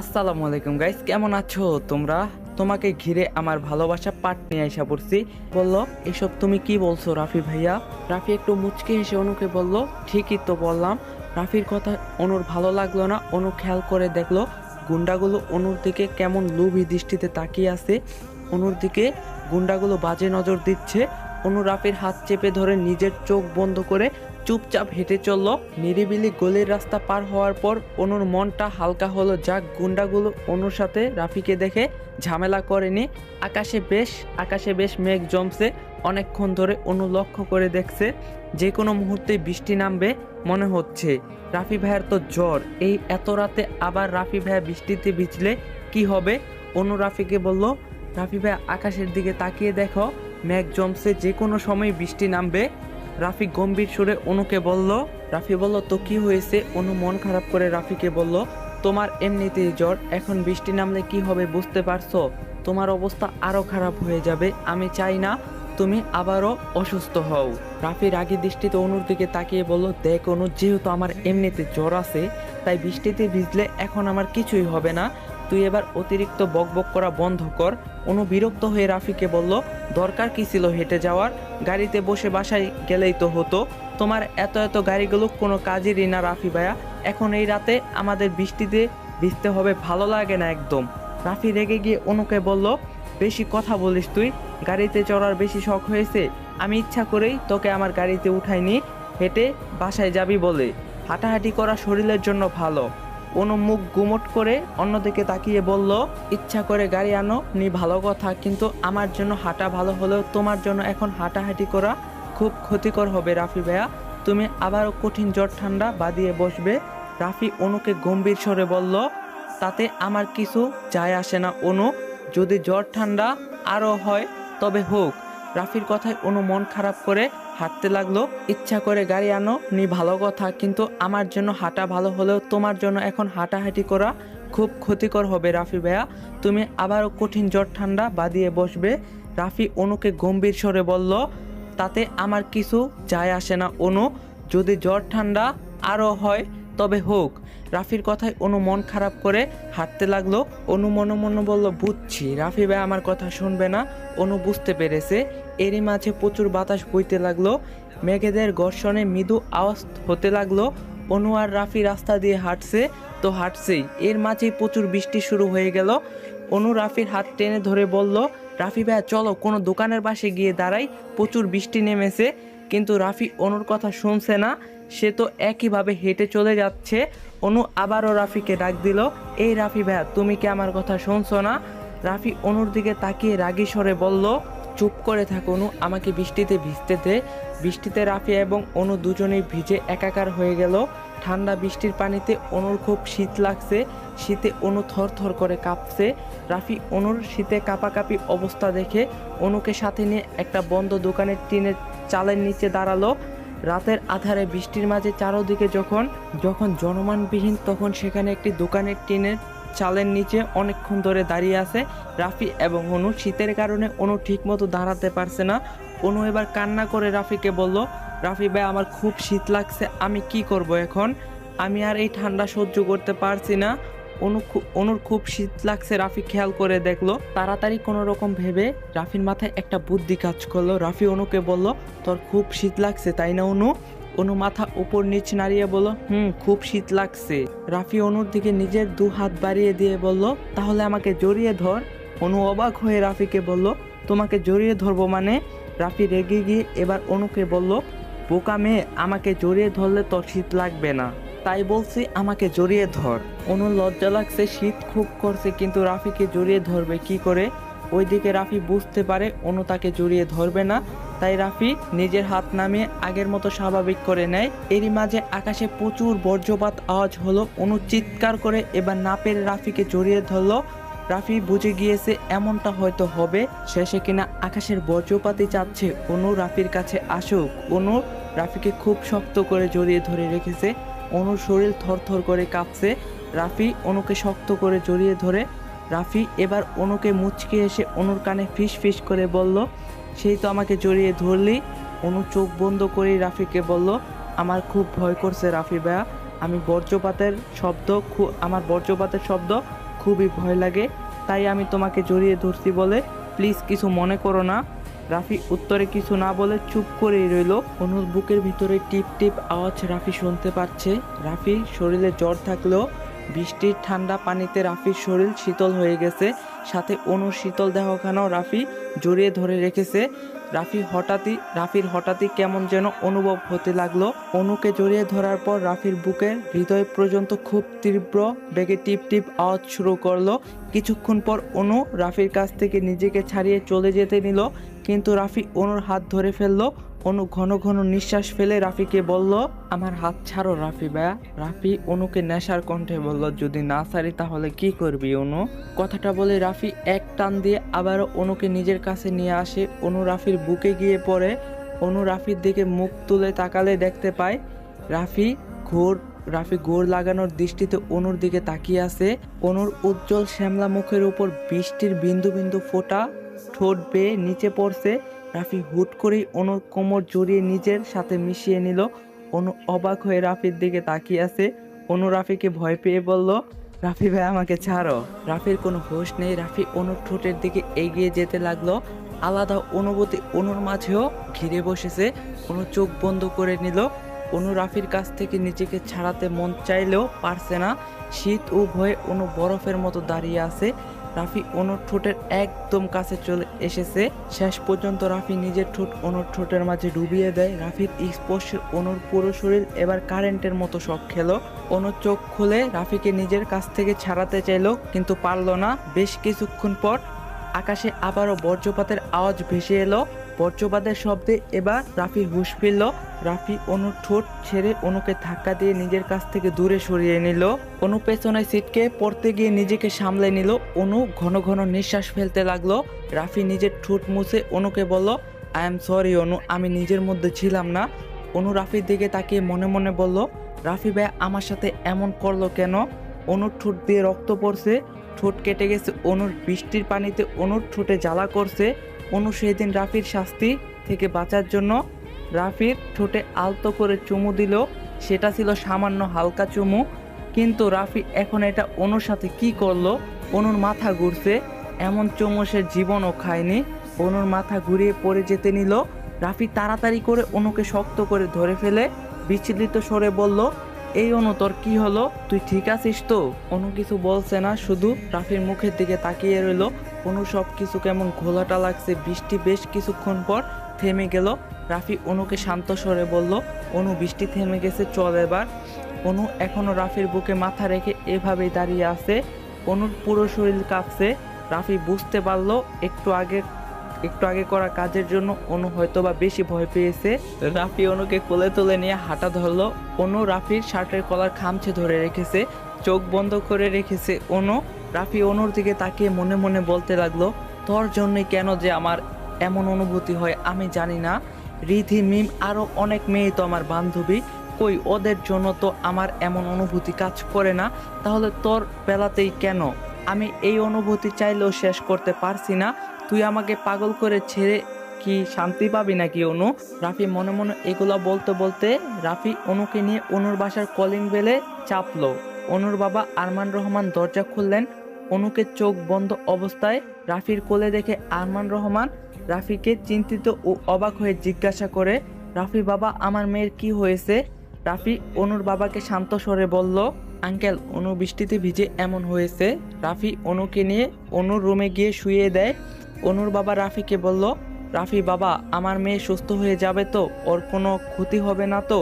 আসসালামু আলাইকুম গাইস কেমন আছো তোমরা? তোমাকে ঘিরে আমার ভালোবাসা পাট নিয়ে আসা পড়ছি। বলল, এসব তুমি কি বলছো রাফি ভাইয়া? রাফি একটু মুচকে হেসে অনুকে বলল, ঠিকই তো বললাম। রাফির কথা অনুর ভালো লাগল না, অনু খেয়াল করে দেখল, গুন্ডাগুলো অনুর দিকে কেমন লুভি দৃষ্টিতে তাকিয়ে আছে। অনুর দিকে গুন্ডাগুলো বাজে নজর দিচ্ছে অনু রাফির হাত চেপে ধরে নিজের চোখ বন্ধ করে চুপচাপ হেঁটে চলল। নিরিবিলি গলির রাস্তা পার হওয়ার পর অনুর মনটা হালকা হলো যাক গুন্ডাগুলো অনুর সাথে রাফিকে দেখে ঝামেলা করেনি। আকাশে বেশ আকাশে বেশ মেঘ জমছে। অনেকক্ষণ ধরে অনু লক্ষ্য করে দেখছে, যে কোনো মুহূর্তে বৃষ্টি নামবে মনে হচ্ছে। রাফি ভাইয়ের তো জ্বর, এই এত রাতে আবার রাফি ভাইয়া বৃষ্টিতে ভিজলে কি হবে? অনু রাফিকে বলল, রাফি ভাইয়া, আকাশের দিকে তাকিয়ে দেখো। মেঘ জমসে যে কোনো সময় বৃষ্টি নামবে। রাফি গম্ভীর সুরে অনুকে বলল, রাফি বলল, তো কি হয়েছে? অনু মন খারাপ করে রাফিকে বলল, তোমার এমনিতেই জ্বর, এখন বৃষ্টি নামলে কি হবে বুঝতে পারছ? তোমার অবস্থা আরও খারাপ হয়ে যাবে, আমি চাই না তুমি আবারও অসুস্থ হও। রাফি রাগী দৃষ্টিতে অনুর দিকে তাকিয়ে বলল, দেখ অনু, যেহেতু আমার এমনিতে জ্বর আছে, তাই বৃষ্টিতে ভিজলে এখন আমার কিছুই হবে না। তুই এবার অতিরিক্ত বকবক করা বন্ধ কর। অনু বিরক্ত হয়ে রাফিকে বলল, দরকার কি ছিল হেঁটে যাওয়ার? গাড়িতে বসে বাসায় গেলেই তো হতো। তোমার এত এত গাড়িগুলো কোনো কাজেরই না রাফি ভাইয়া এখন এই রাতে আমাদের বৃষ্টিতে ভিজতে হবে, ভালো লাগে না একদম। রাফি রেগে গিয়ে অনুকে বলল, বেশি কথা বলিস তুই। গাড়িতে চড়ার বেশি শখ হয়েছে। আমি ইচ্ছা করেই তোকে আমার গাড়িতে উঠাইনি। হেঁটে বাসায় যাবি বলে। হাঁটাহাঁটি করা শরীরের জন্য ভালো। অনু মুখ গুমট করে অন্যদিকে তাকিয়ে বলল, ইচ্ছা করে গাড়ি আনো, নি ভালো কথা, কিন্তু আমার জন্য হাঁটা ভালো হলেও তোমার জন্য এখন হাঁটাহাঁটি করা খুব ক্ষতিকর হবে রাফি ভাইয়া। তুমি আবারও কঠিন জ্বর ঠান্ডা বাদিয়ে বসবে। রাফি অনুকে গম্ভীর স্বরে বলল, তাতে আমার কিছু যায় আসে না অনু। যদি জ্বর ঠান্ডা আরও হয়, তবে হোক। রাফির কথায় অনু মন খারাপ করে হাঁটতে লাগল। ইচ্ছা করে গাড়ি আনো, নি ভালো কথা, কিন্তু আমার জন্য হাঁটা ভালো হলেও তোমার জন্য এখন হাঁটাহাঁটি করা খুব ক্ষতিকর হবে রাফি ভাইয়া। তুমি আবারও কঠিন জ্বর ঠান্ডা বাদিয়ে বসবে। রাফি অনুকে গম্ভীর স্বরে বলল, তাতে আমার কিছু যায় আসে না, অনু। যদি জ্বর ঠান্ডা আরও হয়, তবে হোক। রাফির কথায় অনু মন খারাপ করে হাঁটতে লাগল। অনু মনে মনে বলল, বুঝছি, রাফি ভাই আমার কথা শুনবে না। অনু বুঝতে পেরেছে। এরই মাঝে প্রচুর বাতাস বইতে লাগল। মেঘেদের ঘর্ষণে মৃদু আওয়াজ হতে লাগল। অনু আর রাফি রাস্তা দিয়ে হাঁটছে, তো হাঁটছেই। এর মাঝেই প্রচুর বৃষ্টি শুরু হয়ে গেল। অনু রাফির হাত টেনে ধরে বলল, রাফি ভাইয়া, চলো, কোনো দোকানের পাশে গিয়ে দাঁড়াই। প্রচুর বৃষ্টি নেমেছে, কিন্তু রাফি অনুর কথা শুনছে না। সে তো একইভাবে হেঁটে চলে যাচ্ছে। অনু আবারও রাফিকে ডাক দিল, এই রাফি ভাইয়া, তুমি কি আমার কথা শুনছো না? রাফি অনুর দিকে তাকিয়ে রাগী স্বরে বলল চুপ করে থাকো, অনু, আমাকে বৃষ্টিতে ভিজতে দে। বৃষ্টিতে রাফি এবং অনু দুজনেই ভিজে একাকার হয়ে গেল। ঠান্ডা বৃষ্টির পানিতে অনুর খুব শীত লাগছে। শীতে অনু থর থর করে কাঁপছে। রাফি অনুর শীতে কাঁপাকাঁপি অবস্থা দেখে অনুকে সাথে নিয়ে একটা বন্ধ দোকানের টিনের চালের নিচে দাঁড়াল। রাতের আধারে বৃষ্টির মাঝে চারোদিকে যখন যখন জনমানবিহীন, তখন সেখানে একটি দোকানের টিনের চালের নিচে অনেকক্ষণ ধরে দাঁড়িয়ে আছে। রাফি এবং অনু শীতের কারণে অনু ঠিকমতো দাঁড়াতে পারছে না। অনু এবার কান্না করে রাফিকে বলল, রাফি ভাই, আমার খুব শীত লাগছে, আমি কি করব এখন? আমি আর এই ঠান্ডা সহ্য করতে পারছি না। অনু অনুর খুব শীত লাগছে, রাফি খেয়াল করে দেখল। তাড়াতাড়ি কোনো রকম ভেবে রাফির মাথায় একটা বুদ্ধি কাজ করল। রাফি অনুকে বলল, তোর খুব শীত লাগছে, তাই না অনু? অনু মাথা উপর নিচ নাড়িয়ে বলল, হুম, খুব শীত লাগছে। রাফি অনুর দিকে নিজের দু হাত বাড়িয়ে দিয়ে বলল, তাহলে আমাকে জড়িয়ে ধর। অনু অবাক হয়ে রাফিকে বলল, তোমাকে জড়িয়ে ধরবো মানে? রাফি রেগে গিয়ে এবার অনুকে বলল, বোকা মেয়ে, আমাকে জড়িয়ে ধরলে তোর শীত লাগবে না। তাই বলছি, আমাকে জড়িয়ে ধর। অনু লজ্জা লাগছে, শীত খুব করছে, কিন্তু রাফিকে জড়িয়ে ধরবে কি করে? ওইদিকে রাফি বুঝতে পারে, অনু তাকে জড়িয়ে ধরবে না। তাই রাফি নিজের হাত নামিয়ে আগের মতো স্বাভাবিক করে নেয়। এরই মাঝে আকাশে প্রচুর বজ্রপাত আওয়াজ হলো, অনু চিৎকার করে এবার নাপের রাফিকে জড়িয়ে ধরলো। রাফি বুঝে গিয়েছে এমনটা হয়তো হবে, শেষে কিনা আকাশের বজ্রপাতই চাচ্ছে, অনু রাফির কাছে আসুক। অনু রাফিকে খুব শক্ত করে জড়িয়ে ধরে রেখেছে, অনুর শরীর থরথর করে কাঁপছে। রাফি অনুকে শক্ত করে জড়িয়ে ধরে, রাফি এবার অনুকে মুচকে এসে অনুর কানে ফিস ফিস করে বলল সেই তো আমাকে জড়িয়ে ধরলি। অনু চোখ বন্ধ করেই রাফিকে বলল, আমার খুব ভয় করছে রাফি ভাইয়া আমি বজ্রপাতের শব্দ খু- আমার বজ্রপাতের শব্দ খুবই ভয় লাগে। তাই আমি তোমাকে জড়িয়ে ধরছি বলে প্লিজ কিছু মনে করো না। রাফি উত্তরে কিছু না বলে চুপ করেই রইল। অনুর বুকের ভিতরে টিপ টিপ আওয়াজ রাফি শুনতে পাচ্ছে। রাফি শরীরে জ্বর থাকলেও বৃষ্টির ঠান্ডা পানিতে রাফির শরীর শীতল হয়ে গেছে। সাথে অনুর শীতল দেহখানাও রাফি জড়িয়ে ধরে রেখেছে। রাফি হঠাৎই, রাফির হঠাৎই কেমন যেন অনুভব হতে লাগল। অনুকে জড়িয়ে ধরার পর রাফির বুকের হৃদয় পর্যন্ত খুব তীব্র বেগে টিপ টিপ আওয়াজ শুরু করল। কিছুক্ষণ পর অনু রাফির কাছ থেকে নিজেকে ছাড়িয়ে চলে যেতে নিল। কিন্তু রাফি অনুর হাত ধরে ফেলল। অনু ঘন ঘন নিঃশ্বাস ফেলে রাফিকে বলল, আমার হাত ছাড়ো রাফি ভাইয়া রাফি অনুকে নেশার কণ্ঠে বলল, যদি না ছাড়ি তাহলে কি করবি অনু? কথাটা বলে রাফি এক টান দিয়ে আবারও অনুকে নিজের কাছে নিয়ে আসে। অনু রাফির বুকে গিয়ে পড়ে। অনু রাফির দিকে মুখ তুলে তাকালে দেখতে পায়, রাফি ঘোর, রাফি গোর লাগানোর দৃষ্টিতে অনুর দিকে তাকিয়ে আছে। অনুর উজ্জ্বল শ্যামলা মুখের উপর বৃষ্টির বিন্দু বিন্দু ফোঁটা। ঠোঁট বেয়ে নিচে পড়ছে। রাফি হুট করেই অনুর কোমর জড়িয়ে নিজের সাথে মিশিয়ে নিল। অনু অবাক হয়ে রাফির দিকে তাকিয়ে আছে। অনু রাফিকে ভয় পেয়ে বলল, রাফি ভাই, আমাকে ছাড়ো। রাফির কোনো হোশ নেই। রাফি অনুর ঠোঁটের দিকে এগিয়ে যেতে লাগল। আলাদা অনুভূতি অনুর মাঝেও ঘিরে বসেছে। অনু চোখ বন্ধ করে নিল। অনু রাফির কাছ থেকে নিজেকে ছাড়াতে মন চাইলেও পারছে না। শীত ও ভয়ে অনু বরফের মতো দাঁড়িয়ে আছে। রাফি অনুর ঠোঁটের একদম কাছে চলে এসেছে। শেষ পর্যন্ত রাফি নিজের ঠোঁট অনুর ঠোঁটের মাঝে ডুবিয়ে দেয়। রাফির স্পর্শে অনুর পুরো শরীর, এবার কারেন্টের মতো শখ খেলো। অনু চোখ খুলে রাফিকে নিজের কাছ থেকে ছাড়াতে চাইলো, কিন্তু পারল না। বেশ কিছুক্ষণ পর আকাশে আবারও বজ্রপাতের আওয়াজ ভেসে এলো। বজ্রপাতের শব্দে এবার রাফি হুশ ফিরল। রাফি অনুর ঠোঁট ছেড়ে অনুকে ধাক্কা দিয়ে নিজের কাছ থেকে দূরে সরিয়ে নিল। অনু পেছনে সিটকে পড়তে গিয়ে নিজেকে সামলে নিল। অনু ঘন ঘন নিঃশ্বাস ফেলতে লাগল। রাফি নিজের ঠোঁট মুছে অনুকে বলল আই এম সরি অনু, আমি নিজের মধ্যে ছিলাম না। অনু রাফির দিকে তাকিয়ে মনে মনে বলল, রাফি ভাই, আমার সাথে এমন করল কেন? অনুর ঠোঁট দিয়ে রক্ত পড়ছে, ঠোঁট কেটে গেছে, অনুর বৃষ্টির পানিতে অনুর ঠোঁটে জ্বালা করছে। অনু সেই দিন রাফির শাস্তি থেকে বাঁচার জন্য রাফির ঠোঁটে আলতো করে চুমু দিল। সেটা ছিল সামান্য হালকা চুমু। কিন্তু রাফি এখন এটা অনুর সাথে কি করল? অনুর মাথা ঘুরছে। এমন চুমু সে জীবনও খায়নি। অনুর মাথা ঘুরিয়ে পড়ে যেতে নিল। রাফি তাড়াতাড়ি করে অনুকে শক্ত করে ধরে ফেলে বিচলিত স্বরে বলল, এই অনু, তোর কি হলো? তুই ঠিক আছিস তো? অনু কিছু বলছে না, শুধু রাফির মুখের দিকে তাকিয়ে রইল। অনু সব কিছু কেমন ঘোলাটা লাগছে, বৃষ্টি বেশ কিছুক্ষণ পর থেমে গেল। রাফি অনুকে শান্ত স্বরে বলল, অনু বৃষ্টি থেমে গেছে, চল এবার। অনু এখনও রাফির বুকে মাথা রেখে এভাবেই দাঁড়িয়ে আছে। অনুর পুরো শরীর কাঁপছে। রাফি বুঝতে পারল, একটু আগে একটু আগে করা কাজের জন্য অনু হয়তো বা বেশি ভয় পেয়েছে। রাফি অনুকে কোলে তুলে নিয়ে হাঁটা ধরলো। অনু রাফির শার্টের কলার খামছে ধরে রেখেছে, চোখ বন্ধ করে রেখেছে অনু। রাফি অনুর দিকে তাকিয়ে মনে মনে বলতে লাগল, তোর জন্যই কেন যে আমার এমন অনুভূতি হয় আমি জানি না। রিধি, মিম আরও অনেক মেয়ে তো আমার বান্ধবী। কই ওদের জন্য তো আমার এমন অনুভূতি কাজ করে না? তাহলে তোর বেলাতেই কেন? আমি এই অনুভূতি চাইলেও শেষ করতে পারছি না। তুই আমাকে পাগল করে ছেড়ে কি শান্তি পাবি নাকি অনু? রাফি মনে মনে এগুলা বলতে বলতে রাফি অনুকে নিয়ে অনুর বাসার কলিং বেলে চাপলো। অনুর বাবা আরমান রহমান দরজা খুললেন। অনুকে চোখ বন্ধ অবস্থায় রাফির কোলে দেখে আরমান রহমান রাফিকে চিন্তিত ও অবাক হয়ে জিজ্ঞাসা করে, রাফি বাবা, আমার মেয়ের কি হয়েছে? রাফি অনুর বাবাকে শান্ত স্বরে বলল, আঙ্কেল, অনু বৃষ্টিতে ভিজে এমন হয়েছে। রাফি অনুকে নিয়ে অনুর রুমে গিয়ে শুয়ে দেয়। অনুর বাবা রাফিকে বলল, রাফি বাবা, আমার মেয়ে সুস্থ হয়ে যাবে তো? ওর কোনো ক্ষতি হবে না তো?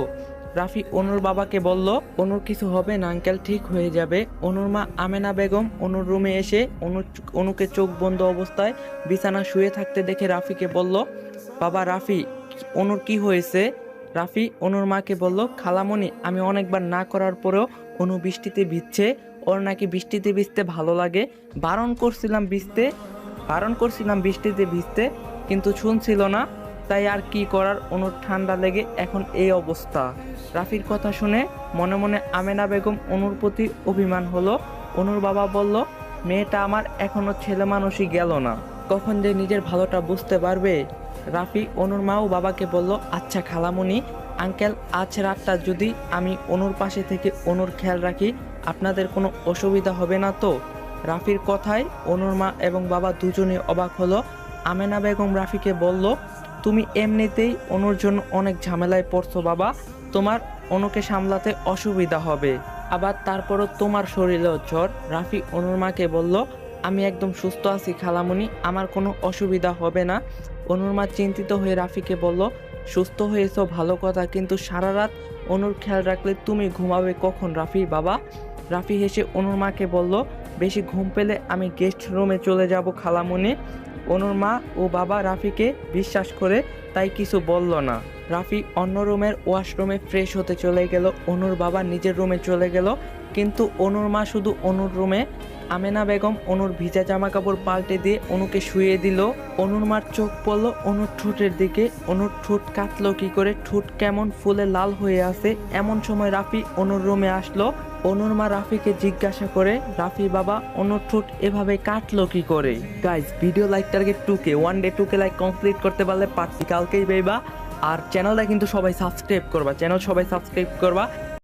রাফি অনুর বাবাকে বলল, অনুর কিছু হবে না, আঙ্কেল, ঠিক হয়ে যাবে। অনুর মা আমেনা বেগম অনুর রুমে এসে অনু অনুকে চোখ বন্ধ অবস্থায় বিছানা শুয়ে থাকতে দেখে রাফিকে বলল, বাবা, রাফি, অনুর কি হয়েছে? রাফি অনুর মাকে বলল, খালামণি, আমি অনেকবার না করার পরেও অনু বৃষ্টিতে ভিজছে। ওর নাকি বৃষ্টিতে ভিজতে ভালো লাগে। বারণ করছিলাম ভিজতে, বারণ করছিলাম বৃষ্টিতে ভিজতে, কিন্তু শুনছিল না। তাই আর কি করার? অনুর ঠান্ডা লেগে এখন এই অবস্থা। রাফির কথা শুনে মনে মনে আমেনা বেগম অনুর প্রতি অভিমান হলো। অনুর বাবা বলল, মেয়েটা আমার এখনও ছেলে মানুষই গেল না। কখন যে নিজের ভালোটা বুঝতে পারবে? রাফি অনুর মাও বাবাকে বলল আচ্ছা খালামুনি, আঙ্কেল, আজ রাতটা যদি আমি অনুর পাশে থেকে অনুর খেয়াল রাখি, আপনাদের কোনো অসুবিধা হবে না তো? রাফির কথায় অনুর মা এবং বাবা দুজনে অবাক হলো। আমেনা বেগম রাফিকে বলল তুমি এমনিতেই অনুর জন্য অনেক ঝামেলায় পড়ছো, বাবা। তোমার অনুকে সামলাতে অসুবিধা হবে। আবার তারপরও তোমার শরীরেও জ্বর। রাফি অনুর মাকে বলল, আমি একদম সুস্থ আছি, খালামুনি। আমার কোনো অসুবিধা হবে না। অনুর মা চিন্তিত হয়ে রাফিকে বলল, সুস্থ হয়েছো, ভালো কথা। কিন্তু সারা রাত অনুর খেয়াল রাখলে তুমি ঘুমাবে কখন রাফি, বাবা? রাফি হেসে অনুর মাকে বলল বেশি ঘুম পেলে আমি গেস্ট রুমে চলে যাব খালামুনি। অনুর মা ও বাবা রাফিকে বিশ্বাস করে তাই কিছু বলল না। রাফি অন্য রুমের ওয়াশরুমে ফ্রেশ হতে চলে গেল, অনুর বাবা নিজের রুমে চলে গেল। কিন্তু অনুর মা শুধু অনুর রুমে আমেনা বেগম অনুর ভিজা জামা কাপড় পাল্টে দিয়ে অনুকে শুয়ে দিল। অনুর মার চোখ পড়ল, অনুর ঠোঁটের দিকে। অনুর ঠোঁট কাটলো কি করে? ঠোঁট কেমন ফুলে লাল হয়ে আছে? এমন সময় রাফি অনুর রুমে আসলো। অনুর মা রাফিকে জিজ্ঞাসা করে, রাফি বাবা, অনুর ঠোঁট এভাবে কাটলো কি করে? Guys video like target two K one day two K like complete করতে পারলে পারছি। কালকেই পেবা আর চ্যানেলটা কিন্তু সবাই সাবস্ক্রাইব করবা। চ্যানেল সবাই সাবস্ক্রাইব করবা।